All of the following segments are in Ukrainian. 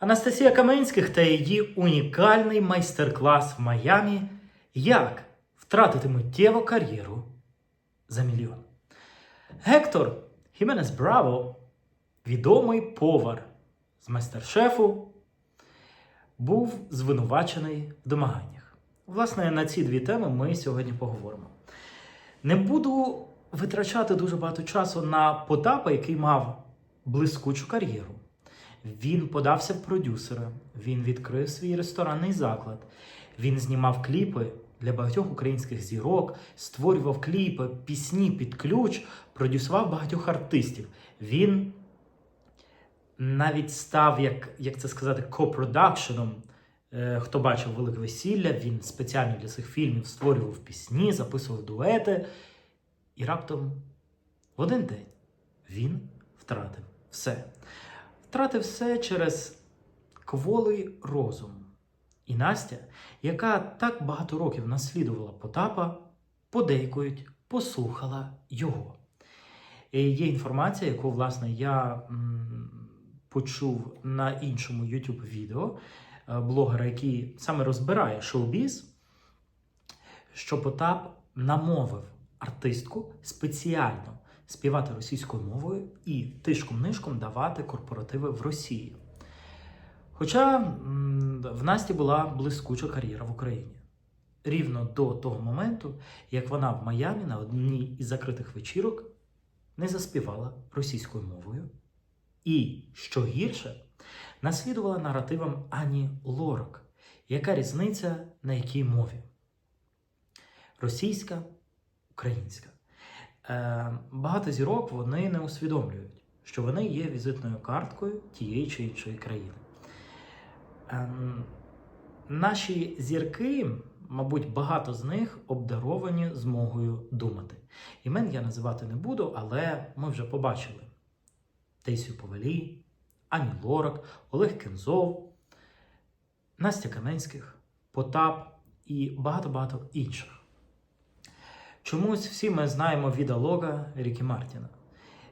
Анастасія Каменських та її унікальний майстер-клас в Майамі Як втратити миттєву кар'єру за мільйон. Гектор Хіменес Браво, відомий повар з майстер-шефу, був звинувачений в домаганнях. Власне, на ці дві теми ми сьогодні поговоримо. Не буду витрачати дуже багато часу на Потапа, який мав блискучу кар'єру. Він подався в продюсери, він відкрив свій ресторанний заклад, він знімав кліпи для багатьох українських зірок, створював кліпи, пісні під ключ, продюсував багатьох артистів. Він навіть став, як, як це сказати, копродакшеном. Е, Хто бачив велике весілля, він спеціально для цих фільмів створював пісні, записував дуети. І раптом в один день він втратив все. Втратив все через кволий розум. І Настя, яка так багато років наслідувала Потапа, подейкують, послухала його. І є інформація, яку, власне, я м, почув на іншому YouTube відео е, блогера, який саме розбирає шоу-біз, що Потап намовив артистку спеціально співати російською мовою і тишком-нишком давати корпоративи в Росії. Хоча в Насті була блискуча кар'єра в Україні. Рівно до того моменту, як вона в Майамі на одній із закритих вечірок не заспівала російською мовою. І, що гірше, наслідувала наративам Ані Лорак. Яка різниця на якій мові? Російська, українська. Е, багато зірок вони не усвідомлюють, що вони є візитною карткою тієї чи іншої країни. Ем, наші зірки, мабуть, багато з них обдаровані змогою думати. Імен я називати не буду, але ми вже побачили Тейсію Повалі, Ані Лорак, Олег Кензов, Настя Каменських, Потап і багато-багато інших. Чомусь всі ми знаємо відеолога Рікі Мартіна.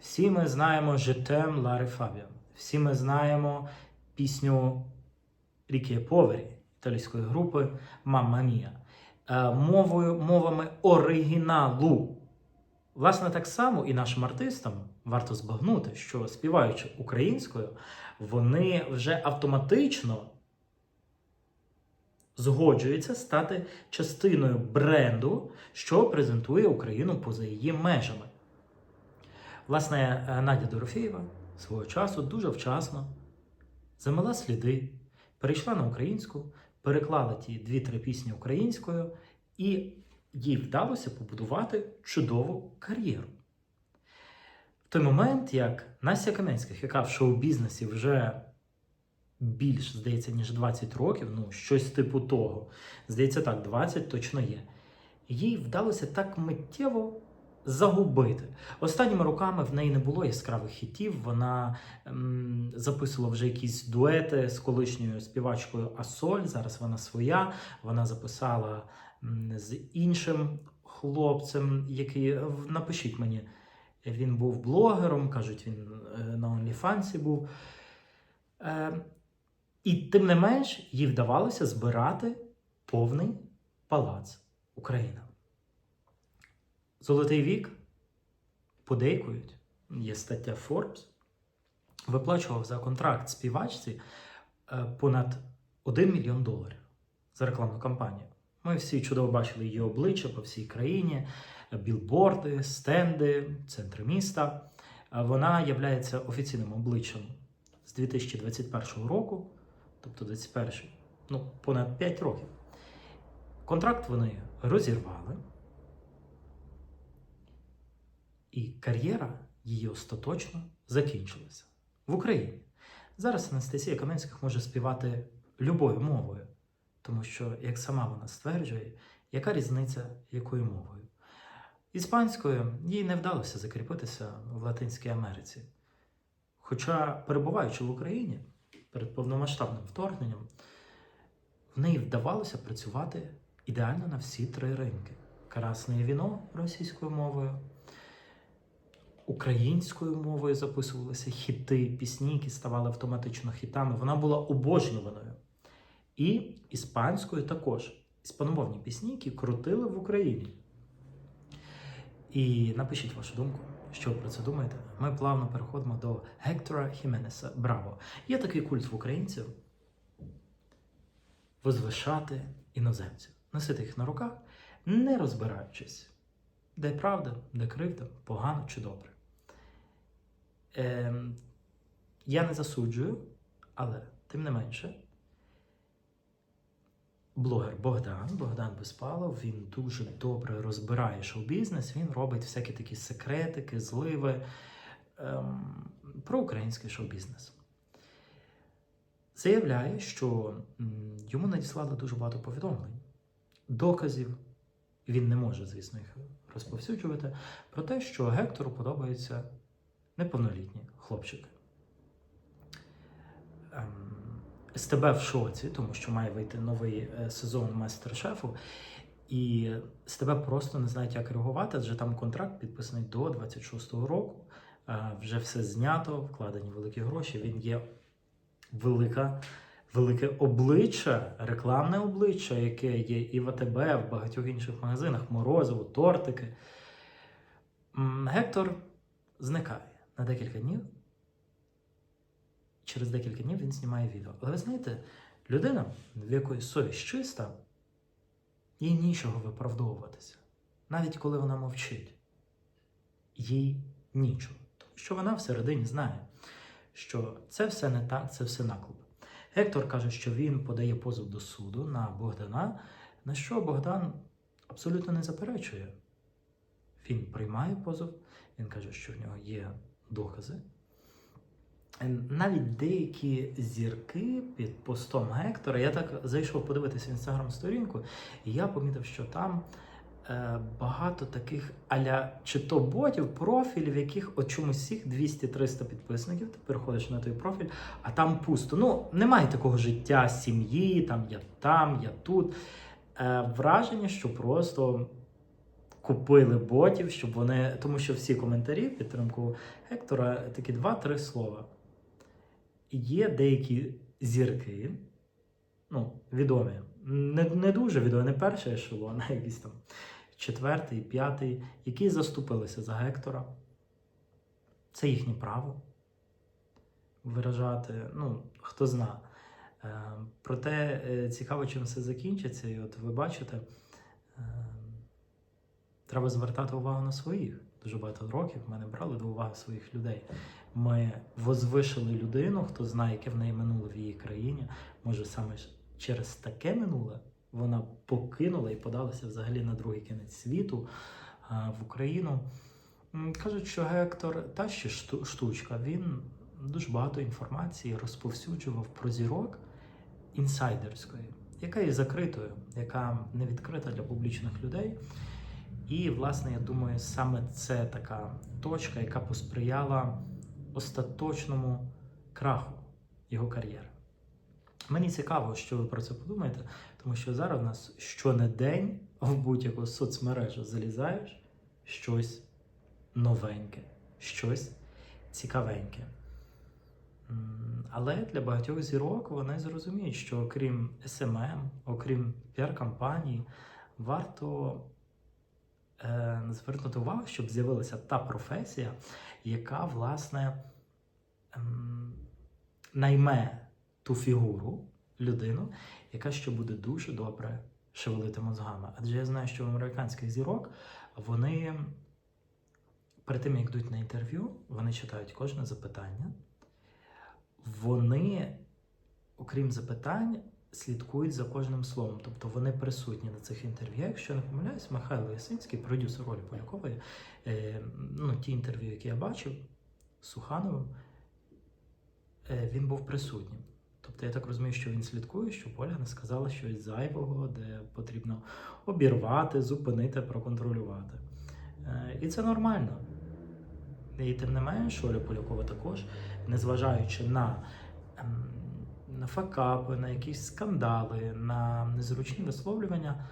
Всі ми знаємо Жетем Лари Фабіан. Всі ми знаємо пісню Рікі Повері італійської групи Мамма Мія. Е, Мовою, мовами оригіналу. Власне, так само і нашим артистам варто збагнути, що співаючи українською, вони вже автоматично згоджуються стати частиною бренду, що презентує Україну поза її межами. Власне, е, Надя Дорофєєва свого часу дуже вчасно замила сліди, перейшла на українську, переклала ті дві-три пісні українською, і їй вдалося побудувати чудову кар'єру. В той момент, як Настя Каменських, яка в шоу-бізнесі вже більш, здається, ніж 20 років, ну, щось типу того. Здається, так, 20 точно є. Їй вдалося так миттєво загубити. Останніми роками в неї не було яскравих хітів. Вона ем, записувала вже якісь дуети з колишньою співачкою Асоль. Зараз вона своя. Вона записала м, з іншим хлопцем, який напишіть мені. Він був блогером, кажуть, він е, на OnlyFans був. І тим не менш, їй вдавалося збирати повний палац Україна. Золотий вік подейкують, є стаття Forbes, виплачував за контракт співачці е, понад 1 мільйон доларів за рекламну кампанію. Ми всі чудово бачили її обличчя по всій країні, білборди, стенди, центри міста. Е, Вона є офіційним обличчям з 2021 року, тобто 21, ну, понад 5 років. Контракт вони розірвали, і кар'єра її остаточно закінчилася в Україні. Зараз Анастасія Каменських може співати любою мовою, тому що, як сама вона стверджує, яка різниця якою мовою? Іспанською їй не вдалося закріпитися в Латинській Америці. Хоча, перебуваючи в Україні перед повномасштабним вторгненням, в неї вдавалося працювати ідеально на всі три ринки: красне віно російською мовою, українською мовою записувалися хіти, пісні, які ставали автоматично хітами. Вона була обожнюваною. І іспанською також. Іспаномовні пісні, які крутили в Україні. І напишіть вашу думку, що ви про це думаєте. Ми плавно переходимо до Гектора Хіменеса Браво. Є такий культ в українців возвишати іноземців, носити їх на руках, не розбираючись, де правда, де кривда, погано чи добре. Ем, я не засуджую, але тим не менше. Блогер Богдан, Богдан Безпалов, він дуже добре розбирає шоу-бізнес, він робить всякі такі секретики, зливи ем, про український шоу-бізнес. Заявляє, що йому надіслали дуже багато повідомлень, доказів. Він не може, звісно, їх розповсюджувати, про те, що Гектору подобаються неповнолітні хлопчики. Ем, СТБ в шоці, тому що має вийти новий е, сезон майстер-шефу, і СТБ просто не знають, як реагувати, адже там контракт підписаний до 26-го року. Вже все знято, вкладені великі гроші. Він є велика, велике обличчя, рекламне обличчя, яке є і в АТБ, в багатьох інших магазинах, морозиво, тортики. Гектор зникає на декілька днів. Через декілька днів він знімає відео. Але ви знаєте, людина, в якої совість чиста, їй нічого виправдовуватися. Навіть коли вона мовчить, їй нічого. Тому що вона всередині знає, що це все не так, це все наклеп. Гектор каже, що він подає позов до суду на Богдана, на що Богдан абсолютно не заперечує. Він приймає позов, він каже, що в нього є докази. Навіть деякі зірки під постом Гектора, я так зайшов подивитися в інстаграм-сторінку, і я помітив, що там е, багато таких аля чи то ботів, профілів, яких от чомусь всіх 200-300 підписників. Ти переходиш на той профіль, а там пусто. Ну, немає такого життя сім'ї, там я там, я тут. Е, враження, що просто купили ботів, щоб вони. Тому що всі коментарі в підтримку Гектора такі два-три слова. Є деякі зірки, ну, відомі, не, не дуже відомі, не перший ешелон, а якийсь там четвертий, п'ятий, які заступилися за Гектора. Це їхнє право виражати, ну, хто зна. Е, проте е, цікаво, чим все закінчиться. І от ви бачите, е, треба звертати увагу на своїх. Дуже багато років мене брали до уваги своїх людей. Ми возвишили людину, хто знає, яке в неї минуле в її країні. Може, саме через таке минуле вона покинула і подалася взагалі на другий кінець світу в Україну. Кажуть, що Гектор та ще штучка. Він дуже багато інформації розповсюджував про зірок інсайдерської, яка є закритою, яка не відкрита для публічних людей. І, власне, я думаю, саме це така точка, яка посприяла остаточному краху його кар'єри. Мені цікаво, що ви про це подумаєте, тому що зараз у нас щонедень в будь-яку соцмережу залізаєш щось новеньке, щось цікавеньке. Але для багатьох зірок вони зрозуміють, що окрім СММ, окрім піар-кампаній, варто е, звернути увагу, щоб з'явилася та професія, яка, власне, ем, найме ту фігуру, людину, яка ще буде дуже добре шевелити мозгами. Адже я знаю, що в американських зірок вони перед тим, як йдуть на інтерв'ю, вони читають кожне запитання. Вони, окрім запитань, слідкують за кожним словом. Тобто вони присутні на цих інтерв'ю. Якщо не помиляюсь, Михайло Ясинський, продюсер Олі Полякової, е, ну, ті інтерв'ю, які я бачив з Сухановим, е, він був присутнім. Тобто я так розумію, що він слідкує, щоб Оля не сказала щось зайвого, де потрібно обірвати, зупинити, проконтролювати. Е, І це нормально. І тим не менш, Оля Полякова також, незважаючи на, ем, на факапи, на якісь скандали, на незручні висловлювання,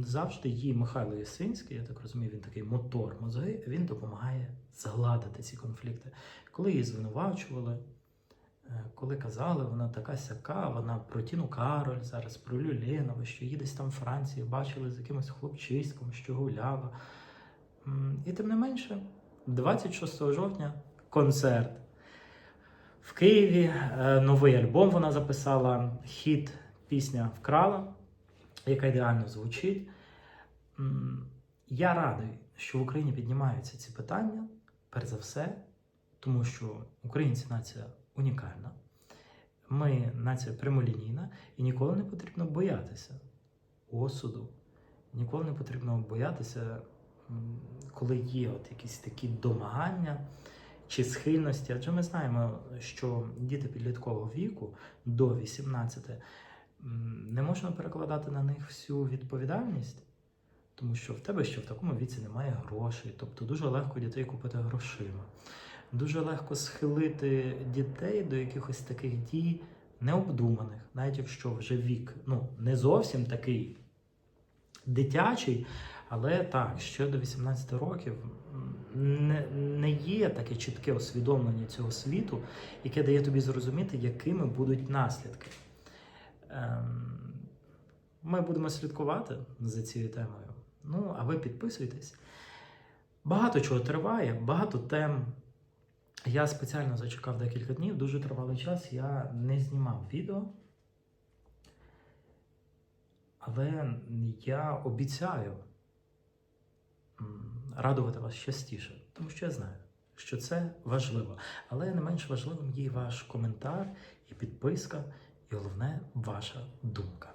завжди їй Михайло Ясинський, я так розумію, він такий мотор мозги, він допомагає згладити ці конфлікти. Коли її звинувачували, е, коли казали, вона така сяка, вона про Тіну Кароль, зараз про Люленова, що її десь там в Франції бачили з якимось хлопчиськом, що гуляла. І тим не менше, 26 жовтня концерт в Києві. Е, Новий альбом вона записала. Хіт пісня Вкрала, яка ідеально звучить. Я радий, що в Україні піднімаються ці питання, перш за все, тому що українці нація унікальна. Ми нація прямолінійна, і ніколи не потрібно боятися осуду. Ніколи не потрібно боятися, коли є от якісь такі домагання чи схильності. Адже ми знаємо, що діти підліткового віку до 18 не можна перекладати на них всю відповідальність, тому що в тебе ще в такому віці немає грошей, тобто дуже легко дітей купити грошима. Дуже легко схилити дітей до якихось таких дій необдуманих, навіть якщо вже вік ну, не зовсім такий дитячий, але так, ще до 18 років не, не є таке чітке усвідомлення цього світу, яке дає тобі зрозуміти, якими будуть наслідки. Ем, Ми будемо слідкувати за цією темою. Ну, а ви підписуйтесь. Багато чого триває, багато тем. Я спеціально зачекав декілька днів, дуже тривалий час. Я не знімав відео. Але я обіцяю радувати вас частіше, тому що я знаю, що це важливо. Але не менш важливим є ваш коментар, і підписка, і головне ваша думка.